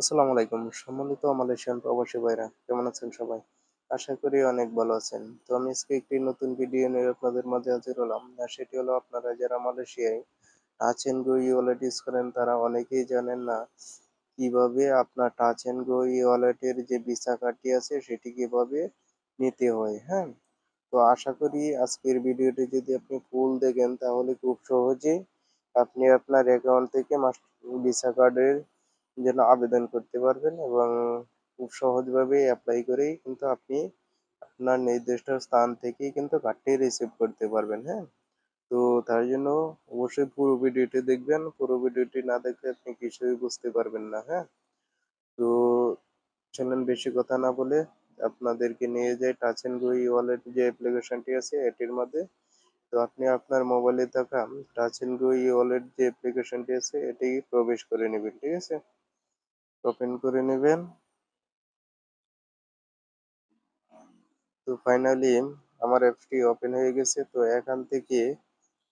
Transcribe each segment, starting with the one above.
আসসালামু আলাইকুম। সম্মানিত মালয়েশিয়ান প্রবাসী ভাইরা, কেমন আছেন সবাই? আশা করি অনেক ভালো আছেন। তো আমি আজকে একটি নতুন ভিডিও নিয়ে আপনাদের মাঝে হাজির হলাম। আর সেটি হলো আপনারা যারা মালয়েশিয়ায় touch go e wallet use করেন, তারা অনেকেই জানেন না কীভাবে আপনার টাচ এন্ড গো ই ওয়ালেটের যে ভিসা কার্ডটি আছে, সেটি কীভাবে নিতে হয় হ্যাঁ? তো আশা করি আজকের ভিডিওটি যদি আপনি ফুল দেখেন, তাহলে খুব সহজেই আপনি আপনার অ্যাকাউন্ট থেকে মাস্টার ভিসা কার্ডের জন্য আবেদন করতে পারবেন এবং খুব সহজভাবে অ্যাপ্লাই করেই কিন্তু আপনি আপনার নির্দিষ্ট স্থান থেকেই কিন্তু কার্ডটি রিসিভ করতে পারবেন হ্যাঁ? তো তার জন্য অবশ্যই পুরো ভিডিওটি দেখবেন, পুরো ভিডিওটি না দেখলে আপনি কিছুই বুঝতে পারবেন না হ্যাঁ? তো চলেন বেশি কথা না বলে আপনাদেরকে নিয়ে যাই টাচ এন্ড গো ওয়ালেট যে অ্যাপ্লিকেশনটি আছে এটির মধ্যে। তো আপনি আপনার মোবাইলে থাকা টাচ এন্ড গো ওয়ালেট যে অ্যাপ্লিকেশনটি আছে এটি প্রবেশ করে নেবেন, ঠিক আছে? ওপেন করে নেবেন। তো ফাইনালি আমার অ্যাপসটি ওপেন হয়ে গেছে। তো এখান থেকে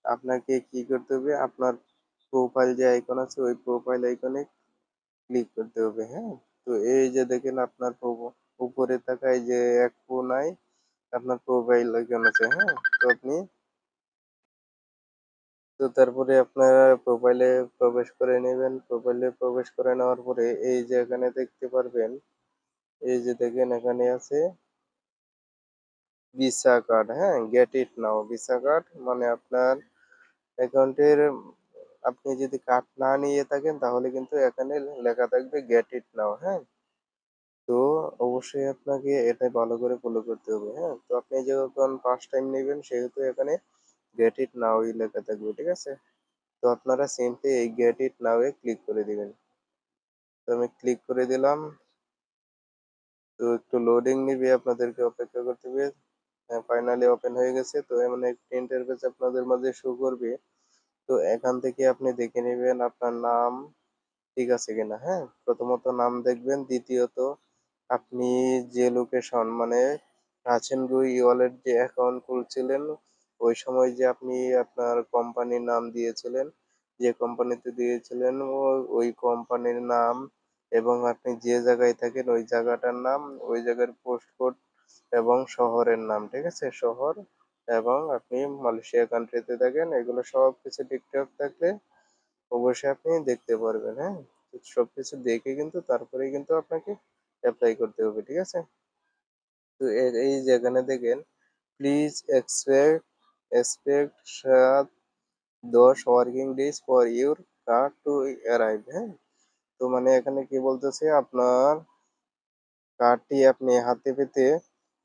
আপনাকে কি করতে হবে? আপনার প্রোফাইল যে আইকন আছে, ওই প্রোফাইল আইকনে ক্লিক করতে হবে হ্যাঁ? তো এই যে দেখেন আপনার উপরে থাকা এই যে এক কোনায় আপনার প্রোফাইল আইকন আছে হ্যাঁ? তো আপনি তো তারপরে আপনারা প্রোফাইলে প্রবেশ করে নেবেন। প্রোফাইলে প্রবেশ করে নেওয়ার পরে এই যে এখানে দেখতে পারবেন, এই যে দেখেন এখানে আছে ভিসা কার্ড হ্যাঁ get it now visa card মানে আপনার অ্যাকাউন্টের আপনি যদি কার্ড না নিয়ে থাকেন তাহলে কিন্তু এখানে লেখা থাকবে গেট ইট নাও হ্যাঁ। তো অবশ্যই আপনাকে এটা ভালো করে ফলো করতে হবে হ্যাঁ। তো আপনি যখন ফার্স্ট টাইম নেবেন, সেহেতু এখানে গেট ইট নাও লেখা থাকবে, ঠিক আছে? তো আপনারা সিম্পলি এই gate it now A click করে দিবেন। তো আমি ক্লিক করে দিলাম। তো একটু লোডিং নিবে আপনাদেরকে অপেক্ষা করতে হবে। ফাইনালি ওপেন হয়ে গেছে। তো এমন একটি ইন্টারফেস আপনাদের মাঝে শো করবে। তো এখান থেকে আপনি দেখে নেবেন আপনার নাম ঠিক আছে কিনা। হ্যাঁ প্রথমত নাম দেখবেন, দ্বিতীয়ত আপনি যে লোকেশন মানে আছেন গো ই ওয়ালেট যে অ্যাকাউন্ট খুলছিলেন ওই সময় যে আপনি আপনার কোম্পানির নাম দিয়েছিলেন, যে কোম্পানিতে দিয়েছিলেন ওই কোম্পানির নাম এবং আপনি যে জায়গায় থাকেন, ওই জায়গাটার নাম, ওই জায়গার পোস্ট কোড এবং শহরের নাম, ঠিক আছে? শহর এবং আপনি মালয়েশিয়া কান্ট্রিতে থাকেন, এগুলো সব কিছু ঠিকঠাক থাকলে অবশ্যই আপনি দেখতে পারবেন হ্যাঁ? সব কিছু দেখে কিন্তু তারপরে কিন্তু আপনাকে অ্যাপ্লাই করতে হবে, ঠিক আছে? তো এই যেখানে দেখেন প্লিজ এক্সপেক্ট এক্সপেক্ট সাত দশ working days for your card to arrive হ্যাঁ? তো মানে এখানে কি বলতেছে? আপনার কার্ডটি আপনি হাতে পেতে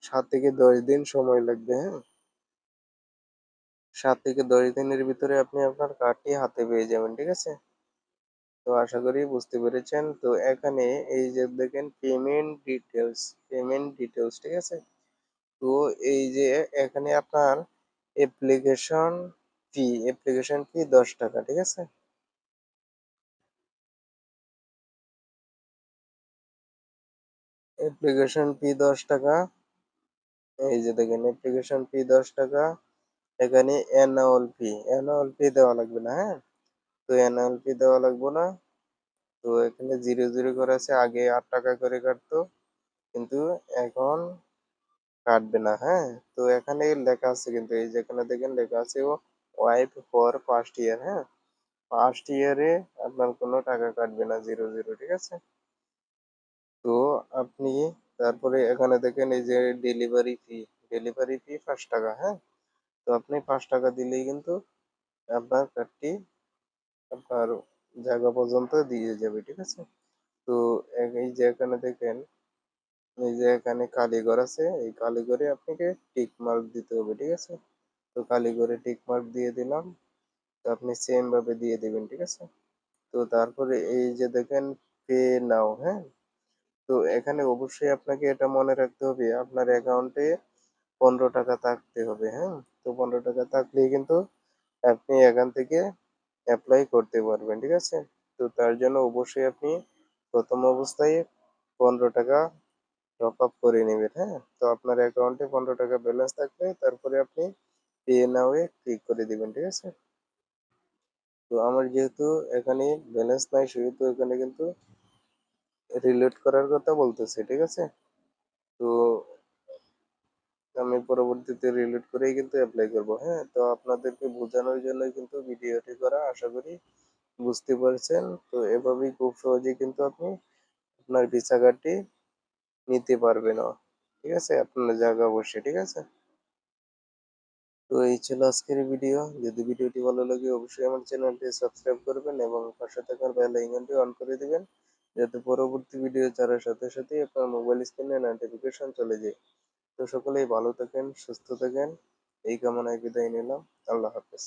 সাত থেকে দশ দিন সময় লাগবে হ্যাঁ? সাত থেকে দশ দিনের ভিতরে আপনি আপনার কার্ডটি হাতে পেয়ে যাবেন, ঠিক আছে? তো আশা করি বুঝতে পেরেছেন। তো এখানে এই যে দেখেন পেমেন্ট ডিটেলস পেমেন্ট ডিটেলস ঠিক আছে? তো এই যে এখানে আপনার অ্যাপ্লিকেশন ফি অ্যাপ্লিকেশন ফি দশ টাকা, ঠিক আছে? অ্যাপ্লিকেশন ফি দশ টাকা। এই যে দেখেন অ্যাপ্লিকেশন ফি দশ টাকা। এখানে অ্যানুয়াল ফি অ্যানুয়াল ফি দেওয়া লাগবে না হ্যাঁ? তো অ্যানুয়াল ফি দেওয়া লাগবে না। তো এখানে জিরো জিরো করে আছে, আগে আট টাকা করে কাটতো। কিন্তু এখন কাটবে না হ্যাঁ? তো এখানে লেখা আছে কিন্তু, এই যেখানে দেখেন লেখা আছে, ও ওয়াইপ ফর ফার্স্ট ইয়ার হ্যাঁ? ফার্স্ট ইয়ারে আপনার কোনো টাকা কাটবে না জিরো জিরো ঠিক আছে? তো আপনি তারপরে এখানে দেখেন এই যে ডেলিভারি ফি ডেলিভারি ফি পাঁচ টাকা হ্যাঁ? তো আপনি পাঁচ টাকা দিলেই কিন্তু আপনার কার্ডটি আপনার জায়গা পর্যন্ত দিয়ে যাবে, ঠিক আছে? তো এই যে এখানে দেখেন এই যে এখানে কালীঘর আছে, এই কালীঘরে আপনাকে টিক মার্ক দিতে হবে, ঠিক আছে? তো কালীঘরে টিক মার্ক দিয়ে দিলাম, তো আপনি সেম ভাবে দিয়ে দিবেন, ঠিক আছে? তো তারপরে এই যে দেখেন পে নাও হ্যাঁ? তো এখানে অবশ্যই আপনাকে এটা মনে রাখতে হবে, আপনার অ্যাকাউন্টে পনেরো টাকা থাকতে হবে হ্যাঁ? তো পনেরো টাকা থাকলেই কিন্তু আপনি এখান থেকে অ্যাপ্লাই করতে পারবেন, ঠিক আছে? তো তার জন্য অবশ্যই আপনি প্রথম অবস্থায় পনেরো টাকা টপ আপ করে নেবেন হ্যাঁ? তো আপনার অ্যাকাউন্টে পনেরো টাকা ব্যালেন্স থাকবে, তারপরে আপনি পে নাও এ ক্লিক করে দিবেন, ঠিক আছে? তো আমার যেহেতু এখানে ব্যালেন্স নাই, সেহেতু এখানে কিন্তু রিলেট করার কথা বলতেছি, ঠিক আছে? তো আমি পরবর্তীতে রিলেট করেই কিন্তু অ্যাপ্লাই করব হ্যাঁ? তো আপনাদেরকে বোঝানোর জন্য কিন্তু ভিডিওটি করা, আশা করি বুঝতে পারছেন। তো এভাবেই খুব সহজেই কিন্তু আপনি আপনার ভিসা কার্ডটি নিতে পারবেন ঠিক আছে? আপনার জায়গা বসে ঠিক আছে? তো এই ছিল আজকের ভিডিও যদি ভিডিওটি ভালো লাগে, অবশ্যই আমার চ্যানেলটি সাবস্ক্রাইব করবেন এবং পাশে থাকার বেল আইকনটি অন করে দিবেন, যাতে পরবর্তী ভিডিও ছাড়ার সাথে সাথে আপনার মোবাইল স্ক্রিনে নোটিফিকেশন চলে যায়। তো সকলেই ভালো থাকেন, সুস্থ থাকেন। এই কামনায় বিদায় নিলাম। আল্লাহ হাফেজ।